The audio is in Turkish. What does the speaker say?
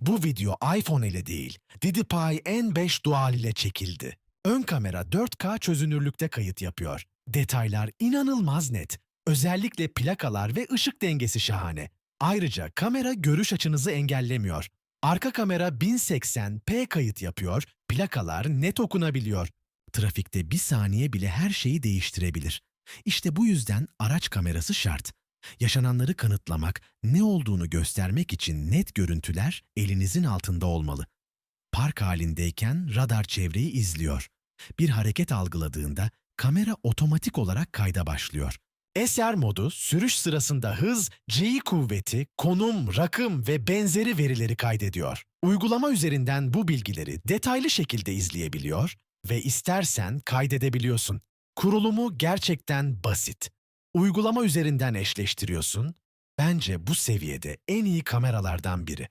Bu video iPhone ile değil, DidiPi N5 Dual ile çekildi. Ön kamera 4K çözünürlükte kayıt yapıyor. Detaylar inanılmaz net. Özellikle plakalar ve ışık dengesi şahane. Ayrıca kamera görüş açınızı engellemiyor. Arka kamera 1080p kayıt yapıyor, plakalar net okunabiliyor. Trafikte bir saniye bile her şeyi değiştirebilir. İşte bu yüzden araç kamerası şart. Yaşananları kanıtlamak, ne olduğunu göstermek için net görüntüler elinizin altında olmalı. Park halindeyken radar çevreyi izliyor. Bir hareket algıladığında kamera otomatik olarak kayda başlıyor. SR modu sürüş sırasında hız, G kuvveti, konum, rakım ve benzeri verileri kaydediyor. Uygulama üzerinden bu bilgileri detaylı şekilde izleyebiliyor ve istersen kaydedebiliyorsun. Kurulumu gerçekten basit. Uygulama üzerinden eşleştiriyorsun. Bence bu seviyede en iyi kameralardan biri.